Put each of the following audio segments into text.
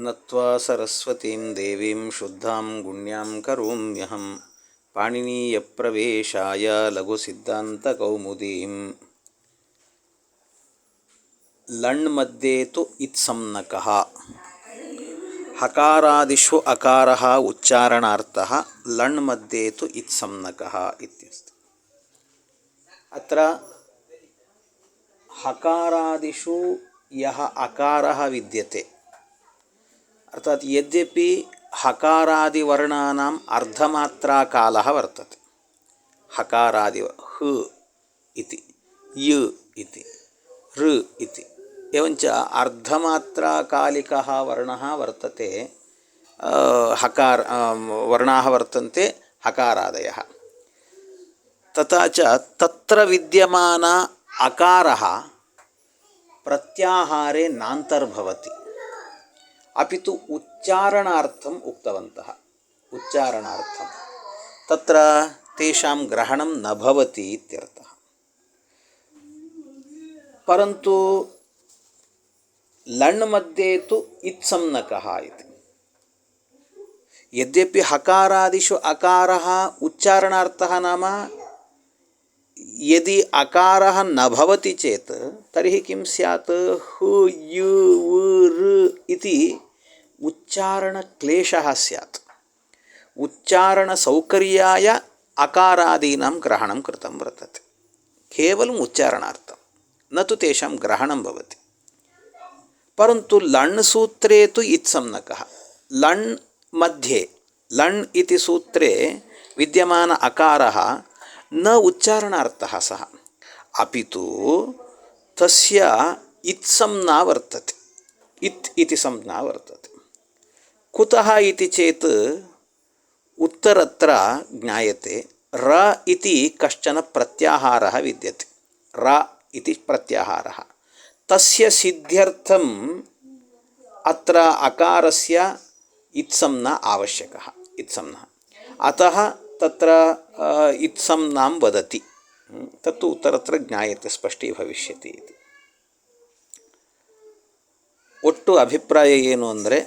ನತ್ವಾ ಸರಸ್ವತೀಂ ದೇವೀಂ ಶುದ್ಧಾಂ ಗುಣ್ಯಾಂ ಕರೋಮ್ಯಹಂ ಪಾಣಿನೀಯ ಪ್ರವೇಶಾಯ ಲಘು ಸಿದ್ಧಾಂತ ಕೌಮುದೀಂ ಲಣ್ ಮಧ್ಯೆ ತು ಇತ್ಸಂನಕಃ ಹಕಾರಾದಿಷು ಅಕಾರ ಉಚ್ಚಾರಣಾರ್ಥ ಲಣ್ ಮಧ್ಯೆ ತು ಇತ್ಸಂನಕಃ ಇತ್ಯಸ್ತಿ ಅತ್ರ ಹಕಾರಾದಿಷು ಯಹ ಅಕಾರ ವಿದ್ಯತೆ अर्थात् यद्यपि हकारादिवर्णानाम् अर्धमात्राकालः वर्तते। हकारादि ह इति य इति ऋ इति एवञ्च अर्धमात्राकालिकः वर्णः वर्तते हकार वर्णाः वर्तन्ते हकारादयः। तथा च तत्र विद्यमान अकारः प्रत्याहारे नान्तर्भवति ಅಪಿತು ಉಚ್ಚಾರಣಾರ್ಥಂ ಉಕ್ತವಂತಹ ಉಚ್ಚಾರಣಾರ್ಥಂ ತತ್ರ ತೇಷಾಂ ಗ್ರಹಣಂ ನಭವತಿ ಇತ್ಯರ್ಥ ಪರಂತು ಲಣ್ ಮಧ್ಯೆ ತು ಇತ್ಸಮ್ನಕಃ ಇದೆ ಯದ್ಯಪಿ ಹಕಾರಾದಿಷು ಅಕಾರ ಉಚ್ಚಾರಣಾರ್ಥ ನಾಮ यदि अकारः न भवति चेत् तर्हि किं स्यात् हु यु उ ऋ इति उच्चारणक्लेशः स्यात् उच्चारणसौकर्याय अकारादीनां ग्रहणं कृतं वर्तते केवलम् उच्चारणार्थं न तु तेषां ग्रहणं भवति परन्तु लण् सूत्रे तु इत्सम्नकः लण् मध्ये लण् इति सूत्रे विद्यमान अकारः न उच्चारणार्थः सः। अपि तु तस्य इत्संज्ञा वर्तते। इत् इति संज्ञा वर्तते। कुतः इति चेत् उत्तरत्र ज्ञायते, र इति कश्चन प्रत्याहारः विद्यते। र इति प्रत्याहारः। तस्य सिद्ध्यर्थम् अत्र अकारस्य इत्संज्ञा आवश्यकः। इत्संज्ञा अतः तत्र इत्संज्ञां वदति तत्तु उत्तरत्र ज्ञायते ಸ್ಪಷ್ಟೀಭವಿಷ್ಯತಿ ಇತಿ ಒಟ್ಟು ಅಭಿಪ್ರಾಯ ಏನು ಅಂದರೆ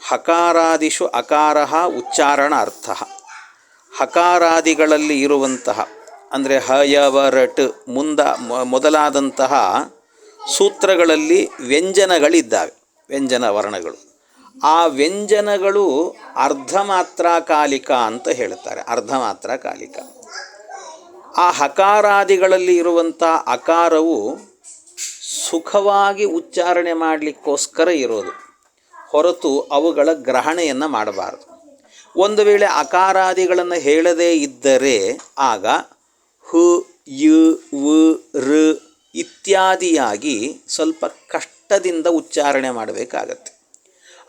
ಹಕಾರಾದಿಷು ಅಕಾರ ಉಚ್ಚಾರಣ ಅರ್ಥ ಹಕಾರಾದಿಗಳಲ್ಲಿ ಇರುವಂತಹ ಅಂದರೆ ಹ ಯ ವ ರಟ್ ಮುಂದ ಮೊದಲಾದಂತಹ ಸೂತ್ರಗಳಲ್ಲಿ ವ್ಯಂಜನಗಳಿದ್ದಾವೆ ವ್ಯಂಜನ ವರ್ಣಗಳು ಆ ವ್ಯಂಜನಗಳು ಅರ್ಧ ಮಾತ್ರಾಕಾಲಿಕ ಅಂತ ಹೇಳ್ತಾರೆ ಅರ್ಧ ಮಾತ್ರಾಕಾಲಿಕ ಆ ಹಕಾರಾದಿಗಳಲ್ಲಿ ಇರುವಂಥ ಅಕಾರವು ಸುಖವಾಗಿ ಉಚ್ಚಾರಣೆ ಮಾಡಲಿಕ್ಕೋಸ್ಕರ ಇರೋದು, ಹೊರತು ಅವುಗಳ ಗ್ರಹಣೆಯನ್ನು ಮಾಡಬಾರದು. ಒಂದು ವೇಳೆ ಅಕಾರಾದಿಗಳನ್ನು ಹೇಳದೇ ಇದ್ದರೆ ಆಗ ಹು, ಯು, ವು ಋ ಇತ್ಯಾದಿಯಾಗಿ ಸ್ವಲ್ಪ ಕಷ್ಟದಿಂದ ಉಚ್ಚಾರಣೆ ಮಾಡಬೇಕಾಗತ್ತೆ.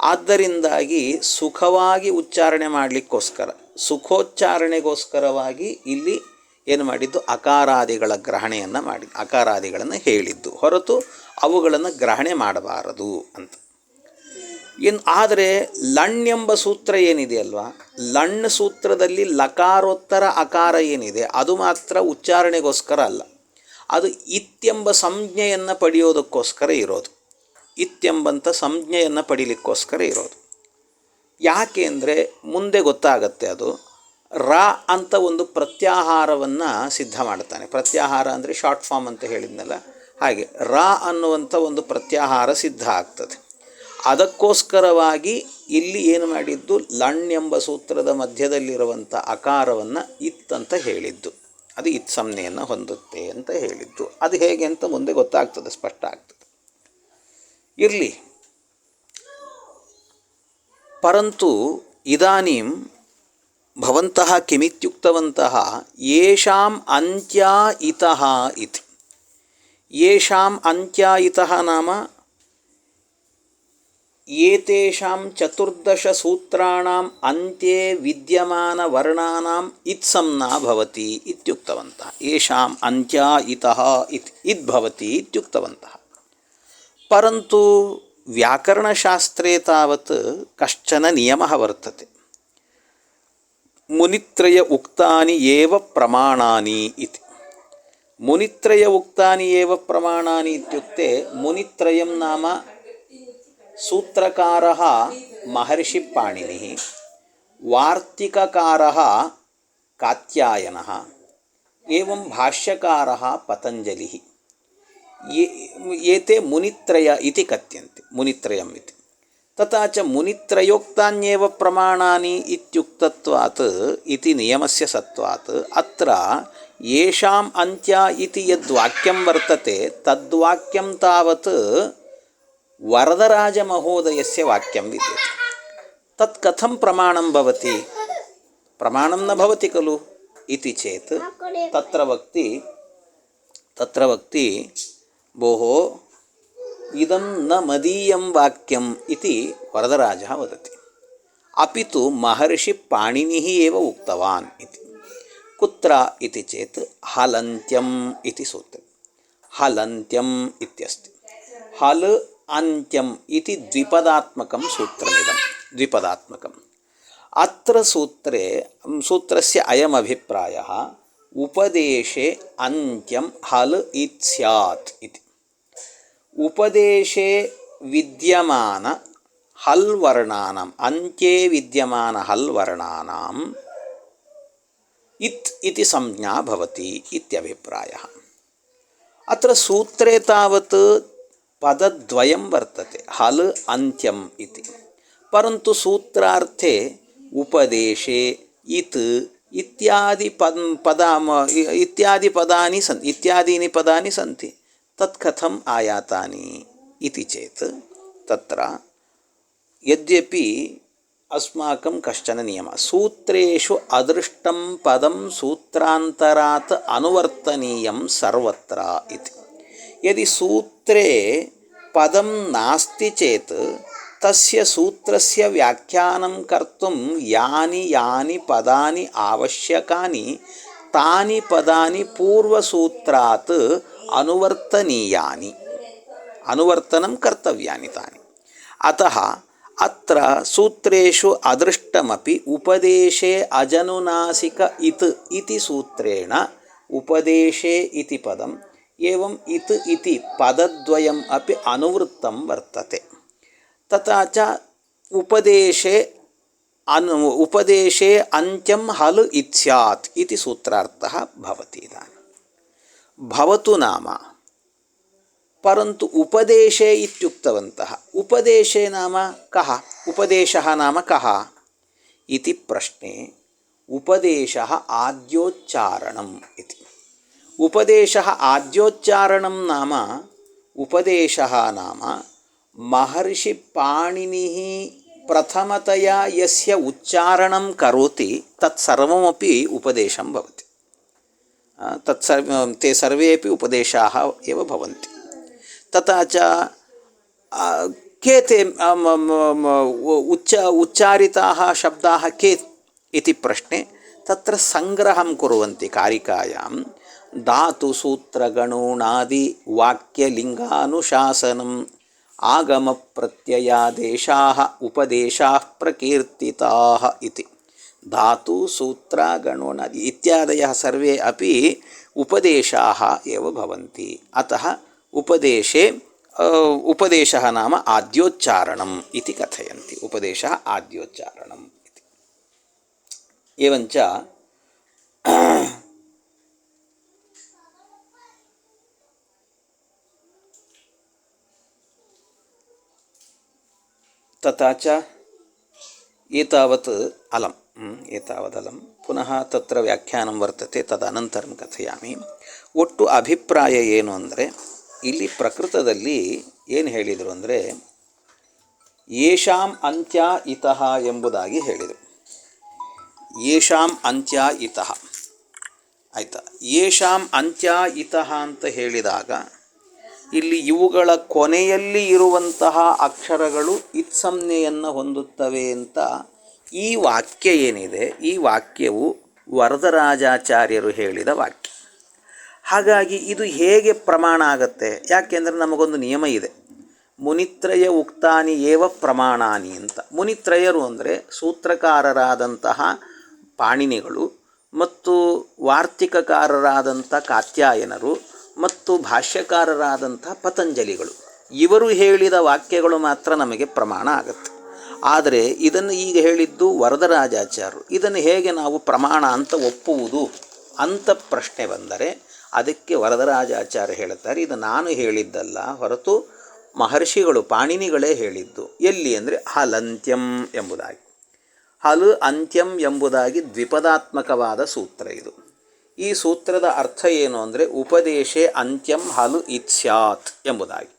ಆದ್ದರಿಂದಾಗಿ ಸುಖವಾಗಿ ಉಚ್ಚಾರಣೆ ಮಾಡಲಿಕ್ಕೋಸ್ಕರ, ಸುಖೋಚ್ಚಾರಣೆಗೋಸ್ಕರವಾಗಿ ಇಲ್ಲಿ ಏನು ಮಾಡಿದ್ದು? ಅಕಾರಾದಿಗಳ ಗ್ರಹಣೆಯನ್ನು ಮಾಡಿ ಅಕಾರಾದಿಗಳನ್ನು ಹೇಳಿದ್ದು. ಹೊರತು ಅವುಗಳನ್ನು ಗ್ರಹಣೆ ಮಾಡಬಾರದು ಅಂತ. ಏನು ಆದರೆ ಲಣ್ ಎಂಬ ಸೂತ್ರ ಏನಿದೆಯಲ್ವಾ? ಲಣ್ ಸೂತ್ರದಲ್ಲಿ ಲಕಾರೋತ್ತರ ಅಕಾರ ಏನಿದೆ? ಅದು ಮಾತ್ರ ಉಚ್ಚಾರಣೆಗೋಸ್ಕರ ಅಲ್ಲ. ಅದು ಇತ್ತೆಂಬ ಸಂಜ್ಞೆಯನ್ನು ಪಡೆಯೋದಕ್ಕೋಸ್ಕರ ಇರೋದು. ಇತ್ಯೆಂಬಂಥ ಸಂಜ್ಞೆಯನ್ನು ಪಡೀಲಿಕ್ಕೋಸ್ಕರ ಇರೋದು. ಯಾಕೆ ಅಂದರೆ ಮುಂದೆ ಗೊತ್ತಾಗತ್ತೆ ಅದು. ರ ಅಂತ ಒಂದು ಪ್ರತ್ಯಾಹಾರವನ್ನು ಸಿದ್ಧ ಮಾಡ್ತಾನೆ. ಪ್ರತ್ಯಾಹಾರ ಅಂದರೆ ಶಾರ್ಟ್ ಫಾರ್ಮ್ ಅಂತ ಹೇಳಿದ್ನಲ್ಲ? ಹಾಗೆ ರ ಅನ್ನುವಂಥ ಒಂದು ಪ್ರತ್ಯಾಹಾರ ಸಿದ್ಧ ಆಗ್ತದೆ. ಅದಕ್ಕೋಸ್ಕರವಾಗಿ ಇಲ್ಲಿ ಏನು ಮಾಡಿದ್ದು? ಲಣ್ ಎಂಬ ಸೂತ್ರದ ಮಧ್ಯದಲ್ಲಿರುವಂಥ ಅಕಾರವನ್ನು ಇತ್ ಅಂತ ಹೇಳಿದ್ದು. ಅದು ಇತ್ ಸಂಜ್ಞೆಯನ್ನು ಹೊಂದುತ್ತೆ ಅಂತ ಹೇಳಿದ್ದು. ಅದು ಹೇಗೆ ಅಂತ ಮುಂದೆ ಗೊತ್ತಾಗ್ತದೆ, ಸ್ಪಷ್ಟ ಆಗ್ತದೆ. ಇರಲಿ. ಪರಂತು ಇದಾನೀಂ ಭವಂತಹ ಕಿಮಿತ್ಯುಕ್ತವಂತಹ ಯೇಷಾಂ ಅಂತ್ಯ ಇತಃ ಇತಿ. ಯೇಷಾಂ ಅಂತ್ಯ ಇತಃ ನಾಮ ಏತೇಷಾಂ ಚತುರ್ದಶ ಸೂತ್ರಾಣಾಂ ಅಂತ್ಯೆ ವಿದ್ಯಮಾನ ವರ್ಣಾನಾಂ ಇತ್ಸಂ ಭವತಿ ಇತ್ಯುಕ್ತವಂತಹ ಯೇಷಾಂ ಅಂತ್ಯ ಇತಃ ಇತ್. ಇದ್ಭವತಿ ಇತ್ಯುಕ್ತವಂತಹ. ಪರಂತು ವ್ಯಾಕರಣಶಾಸ್ತ್ರೇ ತಾವತ್ ಕಶ್ಚನ ನಿಯಮः ವರ್ತತೆ. ಮುನಿತ್ರಯ ಉಕ್ತಾನಿ ಏವ ಪ್ರಮಾಣಾನಿ ಇತಿ. ಮುನಿತ್ರಯ ಉಕ್ತಾನಿ ಏವ ಪ್ರಮಾಣಾನಿ ಇತ್ಯುಕ್ತೆ ಮುನಿತ್ರಯಂ ನಾಮ ಸೂತ್ರಕಾರ ಮಹರ್ಷಿ ಪಾಣಿನಿ, ವಾರ್ತಿಕಕಾರ ಕಾತ್ಯಾಯನ, ಏವಂ ಭಾಷ್ಯಕಾರ ಪತಂಜಲಿ ಏತೆ ಮುನಿತ್ರಯ ಇತಿ ಕಥ್ಯಂತೆ ಮುನಿತ್ರಯಂ ಇತಿ ತಥಾ ಚ ಮುನಿತ್ರಯೋಕ್ತಾನ್ಯೇವ ಪ್ರಮಾಣಾನಿ ಇತ್ಯುಕ್ತತ್ವಾತ್ ಇತಿ ನಿಯಮಸ್ಯ ಸತ್ವಾತ್ ಅತ್ರ ಯೇಷಾಂ ಅಂತ್ಯ ಇತಿ ಯದ್ವಾಕ್ಯಂ ವರ್ತತೆ ತದ್ವಾಕ್ಯಂ ತಾವತ್ ವರದರಾಜಮಹೋದಯಸ್ಯ ವಾಕ್ಯಂ ವಿದ್ಯತೆ ತತ್ ಕಥಂ ಪ್ರಮಾಣಂ ಭವತಿ ಪ್ರಮಾಣಂ ನ ಭವತಿ ಖಲು ಇತಿ ಚೇತ್ ತತ್ರ ವಕ್ತಿ ತತ್ರ ವಕ್ತಿ भोः इदं न मदीयं वाक्यम् इति वरदराजः वदति अपि तु महर्षिपाणिनिः एव उक्तवान् इति कुत्र इति चेत् हलन्त्यम् इति सूत्रं हलन्त्यम् इत्यस्ति हल् अन्त्यम् इति द्विपदात्मकं सूत्रमिदं द्विपदात्मकम् अत्र सूत्रे सूत्रस्य अयमभिप्रायः उपदेशे अन्त्यं हल् इत् स्यात् इति ಉಪದೇಶೆ ವಿದ್ಯಮಾನ ಹಲ್ವರ್ಣಾಂ ಅಂತ್ಯೇ ವಿದ್ಯಮಾನ ಹಲ್ವರ್ಣಾಂ ಇತ್ ಇತಿ ಸಂಜ್ಞಾ ಭವತಿ ಇತ್ಯಭಿಪ್ರಾಯ ಅತ್ರ ಸೂತ್ರೇ ತಾವತ್ ಪದದ್ವಯಂ ವರ್ತತೆ ಹಲ್ ಅಂತ್ಯಂ ಇತಿ ಪರಂತು ಸೂತ್ರಾರ್ಥೆ ಉಪದೇಶೆ ಇತ್ ಇತ್ಯಾದಿ ಪದ ಪದ ಇತ್ಯಾದಿ ಪದಾನಿ ಸನ್ ಇತ್ಯಾದೀನಿ ಪದಾನಿ ಸಂತಿ తత్కథం ఆయాతాని ఇది చేత్. తత్ర యద్యపి అస్మాకం కష్టన నియమ. సూత్రేషు అదృష్టం పదం సూత్రాంతరాత్ అనువర్తనీయం సర్వత్ర ఇది. యది సూత్రే పదం నాస్తి చేత్ తస్య సూత్రస్య వ్యాఖ్యానం కర్తుం యాని యాని పదాని ఆవశ్యకాని தானி பதானி பூர்வசூத்திராத் అనువర్తనీయాని అనువర్తనం కర్తవ్యాన్ని తాని అత అత్ర సూత్రేషు అదృష్టమపి ఉపదేశే అజనునాసిక ఇత్ ఇది సూత్రేణ ఉపదేశే ఇది పదం ఏం ఇత్ ఇది పదద్వయం అపి అనువృత్తం వర్తతే తథా ఉపదేశే అను ఉపదేశే అంత్యం హల్ ఇత్యాత్ ఇది సూత్రార్థ భవతి ఇదాని. భవతు నామ. పరంతు ఉపదేశే ఇత్యుక్తవంతః. ఉపదేశే నామ కహ ఉపదేశ నామ కహ ఇది ప్రశ్నే. ఉపదేశ ఆద్యోచ్చారణం ఇది. ఉపదేశ ఆద్యోచ్చారణం నామ ఉపదేశ నామ మహర్షి పాణిని उपदेशः नाम महर्षिपाणिनिः प्रथमतया यस्य उच्चारणं करोति तत्सर्वमपि उपदेशं भवति तत्सर्व ते सर्वेपि उपदेशाः एव भवन्ति तथा च के ते उच्च उच्चारिताः शब्दाः के इति प्रश्ने तत्र सङ्ग्रहं कुर्वन्ति कारिकायां धातुसूत्रगणूणादिवाक्यलिङ्गानुशासनम् आगमप्रत्ययादेशाः उपदेशाः प्रकीर्तिताः इति धातुसूत्रगणूणादि इत्यादयः सर्वे अपि उपदेशाः एव भवन्ति अतः उपदेशे उपदेशः नाम आद्योच्चारणम् इति कथयन्ति उपदेशः आद्योच्चारणम् इति एवञ्च तथा च एतावत् अलम् एतावदलं ಪುನಃ ತತ್ರ ವ್ಯಾಖ್ಯಾನಂ ವರ್ತತೆ ತದನಂತರಂ ಕಥೆಯಾಮಿ ಒಟ್ಟು ಅಭಿಪ್ರಾಯ ಏನು ಅಂದರೆ ಇಲ್ಲಿ ಪ್ರಕೃತದಲ್ಲಿ ಏನು ಹೇಳಿದರು ಅಂದರೆ ಯೇಷಾಂ ಅಂತ್ಯ ಇತಃ ಎಂಬುದಾಗಿ ಹೇಳಿದರು ಯೇಷಾಂ ಅಂತ್ಯ ಇತಃ ಆಯಿತಾ ಯೇಷಾಂ ಅಂತ್ಯ ಇತಃ ಅಂತ ಹೇಳಿದಾಗ ಇಲ್ಲಿ ಇವುಗಳ ಕೊನೆಯಲ್ಲಿ ಇರುವಂತಹ ಅಕ್ಷರಗಳು ಇತ್ಸಂಜ್ಞೆಯನ್ನು ಹೊಂದುತ್ತವೆ ಅಂತ ಈ ವಾಕ್ಯ ಏನಿದೆ? ಈ ವಾಕ್ಯವು ವರದರಾಜಾಚಾರ್ಯರು ಹೇಳಿದ ವಾಕ್ಯ. ಹಾಗಾಗಿ ಇದು ಹೇಗೆ ಪ್ರಮಾಣ ಆಗತ್ತೆ? ಯಾಕೆಂದರೆ ನಮಗೊಂದು ನಿಯಮ ಇದೆ. ಮುನಿತ್ರಯ ಉಕ್ತಾನಿ ಏವ ಪ್ರಮಾಣಾನಿ ಅಂತ. ಮುನಿತ್ರಯರು ಅಂದರೆ ಸೂತ್ರಕಾರರಾದಂತಹ ಪಾಣಿನಿಗಳು ಮತ್ತು ವಾರ್ತಿಕಕಾರರಾದಂಥ ಕಾತ್ಯಾಯನರು ಮತ್ತು ಭಾಷ್ಯಕಾರರಾದಂಥ ಪತಂಜಲಿಗಳು. ಇವರು ಹೇಳಿದ ವಾಕ್ಯಗಳು ಮಾತ್ರ ನಮಗೆ ಪ್ರಮಾಣ ಆಗುತ್ತೆ. ಆದರೆ ಇದನ್ನು ಈಗ ಹೇಳಿದ್ದು ವರದರಾಜಾಚಾರ್ಯರು. ಇದನ್ನು ಹೇಗೆ ನಾವು ಪ್ರಮಾಣ ಅಂತ ಒಪ್ಪುವುದು ಅಂತ ಪ್ರಶ್ನೆ ಬಂದರೆ ಅದಕ್ಕೆ ವರದರಾಜಾಚಾರ್ಯ ಹೇಳುತ್ತಾರೆ, ಇದು ನಾನು ಹೇಳಿದ್ದಲ್ಲ, ಹೊರತು ಮಹರ್ಷಿಗಳು, ಪಾಣಿನಿಗಳೇ ಹೇಳಿದ್ದು. ಎಲ್ಲಿ ಅಂದರೆ ಹಲಂತ್ಯಂ ಎಂಬುದಾಗಿ. ಹಲು ಅಂತ್ಯಂ ಎಂಬುದಾಗಿ ದ್ವಿಪದಾತ್ಮಕವಾದ ಸೂತ್ರ ಇದು. ಈ ಸೂತ್ರದ ಅರ್ಥ ಏನು ಅಂದರೆ ಉಪದೇಶೆ ಅಂತ್ಯಂ ಹಲು ಇತ್ಸ್ಯಾತ್ ಎಂಬುದಾಗಿ.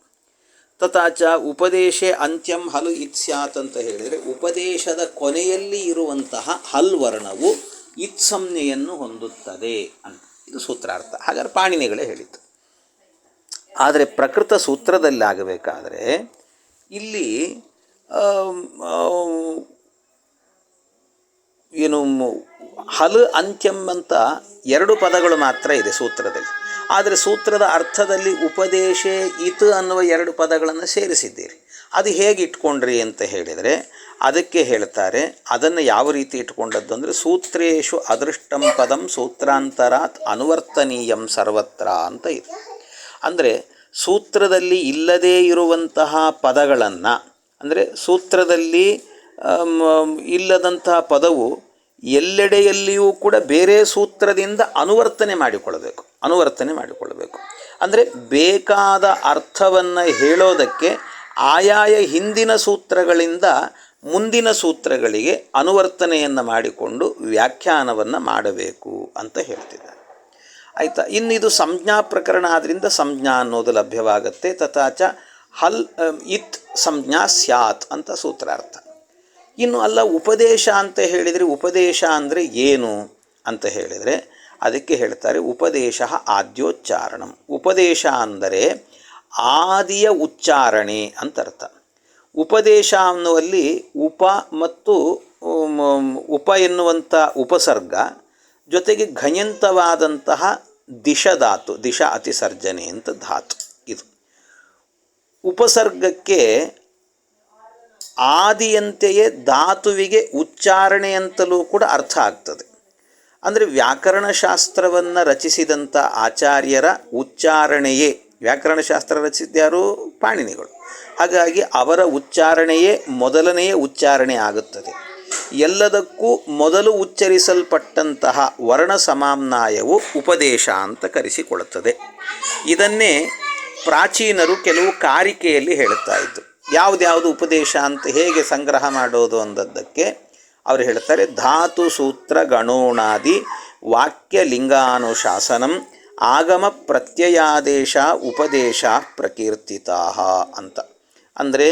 ತಥಾಚ ಉಪದೇಶೆ ಅಂತ್ಯಂ ಹಲು ಇತ್ಸ್ಯಾತ್ ಅಂತ ಹೇಳಿದರೆ ಉಪದೇಶದ ಕೊನೆಯಲ್ಲಿ ಇರುವಂತಹ ಹಲ್ ವರ್ಣವು ಇತ್ಸಂಜ್ಞೆಯನ್ನು ಹೊಂದುತ್ತದೆ ಅಂತ. ಇದು ಸೂತ್ರಾರ್ಥ ಹಾಗಾದ್ರೆ ಪಾಣಿನಿಗಳೇ ಹೇಳಿತು ಆದರೆ ಪ್ರಕೃತ ಸೂತ್ರದಲ್ಲಿ ಆಗಬೇಕಾದರೆ ಇಲ್ಲಿ ಹಲ್ ಅಂತ್ಯಂ ಅಂತ ಎರಡು ಪದಗಳು ಮಾತ್ರ ಇದೆ ಸೂತ್ರದಲ್ಲಿ. ಆದರೆ ಸೂತ್ರದ ಅರ್ಥದಲ್ಲಿ ಉಪದೇಶ ಇತ್ ಅನ್ನುವ ಎರಡು ಪದಗಳನ್ನು ಸೇರಿಸಿದ್ದೀರಿ. ಅದು ಹೇಗೆ ಇಟ್ಕೊಂಡ್ರಿ ಅಂತ ಹೇಳಿದರೆ, ಅದಕ್ಕೆ ಹೇಳ್ತಾರೆ, ಅದನ್ನು ಯಾವ ರೀತಿ ಇಟ್ಕೊಂಡದ್ದು ಅಂದರೆ, ಸೂತ್ರೇಶು ಅದೃಷ್ಟಂ ಪದಂ ಸೂತ್ರಾಂತರಾತ್ ಅನುವರ್ತನೀಯಂ ಸರ್ವತ್ರ ಅಂತ ಇದೆ. ಅಂದರೆ ಸೂತ್ರದಲ್ಲಿ ಇಲ್ಲದೇ ಇರುವಂತಹ ಪದಗಳನ್ನು, ಅಂದರೆ ಸೂತ್ರದಲ್ಲಿ ಇಲ್ಲದಂತಹ ಪದವು ಎಲ್ಲೆಡೆಯಲ್ಲಿಯೂ ಕೂಡ ಬೇರೆ ಸೂತ್ರದಿಂದ ಅನುವರ್ತನೆ ಮಾಡಿಕೊಳ್ಳಬೇಕು ಅನುವರ್ತನೆ ಮಾಡಿಕೊಳ್ಳಬೇಕು. ಅಂದರೆ ಬೇಕಾದ ಅರ್ಥವನ್ನು ಹೇಳೋದಕ್ಕೆ ಆಯಾಯ ಹಿಂದಿನ ಸೂತ್ರಗಳಿಂದ ಮುಂದಿನ ಸೂತ್ರಗಳಿಗೆ ಅನುವರ್ತನೆಯನ್ನು ಮಾಡಿಕೊಂಡು ವ್ಯಾಖ್ಯಾನವನ್ನು ಮಾಡಬೇಕು ಅಂತ ಹೇಳ್ತಿದ್ದಾರೆ. ಆಯಿತಾ? ಇನ್ನು ಇದು ಸಂಜ್ಞಾ ಪ್ರಕರಣ ಆದ್ದರಿಂದ ಸಂಜ್ಞಾ ಅನ್ನೋದು ಲಭ್ಯವಾಗುತ್ತೆ. ತಥಾಚ ಹಲ್, ಇತ್ ಸಂಜ್ಞಾ ಸ್ಯಾತ್ ಅಂತ ಸೂತ್ರಾರ್ಥ. ಇನ್ನು ಅಲ್ಲ ಉಪದೇಶ ಅಂತ ಹೇಳಿದರೆ ಉಪದೇಶ ಅಂದರೆ ಏನು ಅಂತ ಹೇಳಿದರೆ ಅದಕ್ಕೆ ಹೇಳ್ತಾರೆ ಉಪದೇಶ ಆದ್ಯೋಚ್ಚಾರಣಂ. ಉಪದೇಶ ಅಂದರೆ ಆದಿಯ ಉಚ್ಚಾರಣೆ ಅಂತ ಅರ್ಥ. ಉಪದೇಶ ಅನ್ನುವಲ್ಲಿ ಉಪ ಮತ್ತು ಉಪ ಎನ್ನುವಂಥ ಉಪಸರ್ಗ, ಜೊತೆಗೆ ಘಯಂತವಾದಂತಹ ದಿಶಧಾತು, ದಿಶ ಅತಿಸರ್ಜನೆ ಅಂತ ಧಾತು ಇದು. ಉಪಸರ್ಗಕ್ಕೆ ಆದಿಯಂತೆಯೇ ಧಾತುವಿಗೆ ಉಚ್ಚಾರಣೆಯಂತಲೂ ಕೂಡ ಅರ್ಥ ಆಗ್ತದೆ. ಅಂದರೆ ವ್ಯಾಕರಣಶಾಸ್ತ್ರವನ್ನು ರಚಿಸಿದಂಥ ಆಚಾರ್ಯರ ಉಚ್ಚಾರಣೆಯೇ, ವ್ಯಾಕರಣಶಾಸ್ತ್ರ ರಚಿಸಿದ್ಯಾರು ಪಾಣಿನಿಗಳು. ಹಾಗಾಗಿ ಅವರ ಉಚ್ಚಾರಣೆಯೇ ಮೊದಲನೆಯ ಉಚ್ಚಾರಣೆ ಆಗುತ್ತದೆ. ಎಲ್ಲದಕ್ಕೂ ಮೊದಲು ಉಚ್ಚರಿಸಲ್ಪಟ್ಟಂತಹ ವರ್ಣ ಸಮಾಮ್ನಾಯವು ಉಪದೇಶ ಅಂತ ಕರೆಸಿಕೊಳ್ಳುತ್ತದೆ. ಇದನ್ನೇ ಪ್ರಾಚೀನರು ಕೆಲವು ಕಾರಿಕೆಯಲ್ಲಿ ಹೇಳುತ್ತಾ ಇದ್ದರು ಯಾವುದ್ಯಾವುದು ಉಪದೇಶ ಅಂತ ಹೇಗೆ ಸಂಗ್ರಹ ಮಾಡೋದು ಅಂದದ್ದಕ್ಕೆ ಅವರು ಹೇಳ್ತಾರೆ, ಧಾತು ಸೂತ್ರ ಗಣೋಣಾದಿ ವಾಕ್ಯ ಲಿಂಗಾನುಶಾಸನಂ ಆಗಮ ಪ್ರತ್ಯಯಾದೇಶ ಉಪದೇಶ ಪ್ರಕೀರ್ತಿತಾ ಅಂತ. ಅಂದರೆ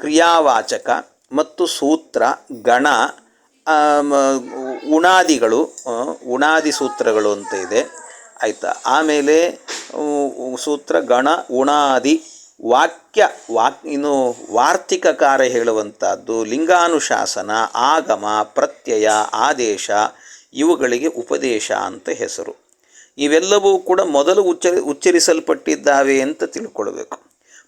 ಕ್ರಿಯಾವಾಚಕ ಮತ್ತು ಸೂತ್ರ ಗಣ ಉಣಾದಿಗಳು ಉಣಾದಿ ಸೂತ್ರಗಳು ಅಂತ ಇದೆ. ಆಯಿತಾ? ಆಮೇಲೆ ಸೂತ್ರ ಗಣ, ಉಣಾದಿ ವಾಕ್ಯ, ವಾಕ್, ಇನ್ನು ವಾರ್ತಿಕಕಾರ ಹೇಳುವಂಥದ್ದು, ಲಿಂಗಾನುಶಾಸನ, ಆಗಮ, ಪ್ರತ್ಯಯ, ಆದೇಶ, ಇವುಗಳಿಗೆ ಉಪದೇಶ ಅಂತ ಹೆಸರು. ಇವೆಲ್ಲವೂ ಕೂಡ ಮೊದಲು ಉಚ್ಚರಿ, ಉಚ್ಚರಿಸಲ್ಪಟ್ಟಿದ್ದಾವೆ ಅಂತ ತಿಳ್ಕೊಳ್ಬೇಕು.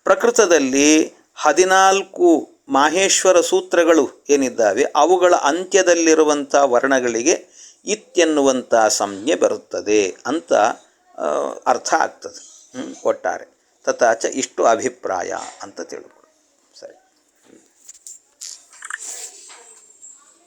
ಪ್ರಕೃತದಲ್ಲಿ ಹದಿನಾಲ್ಕು ಮಾಹೇಶ್ವರ ಸೂತ್ರಗಳು ಏನಿದ್ದಾವೆ, ಅವುಗಳ ಅಂತ್ಯದಲ್ಲಿರುವಂಥ ವರ್ಣಗಳಿಗೆ ಇತ್ತೆನ್ನುವಂಥ ಸಂಜ್ಞೆ ಬರುತ್ತದೆ ಅಂತ ಅರ್ಥ ಆಗ್ತದೆ ಒಟ್ಟಾರೆ. ತಥಾಚ ಇಷ್ಟು ಅಭಿಪ್ರಾಯ ಅಂತ ತಿಳ್ಕೊ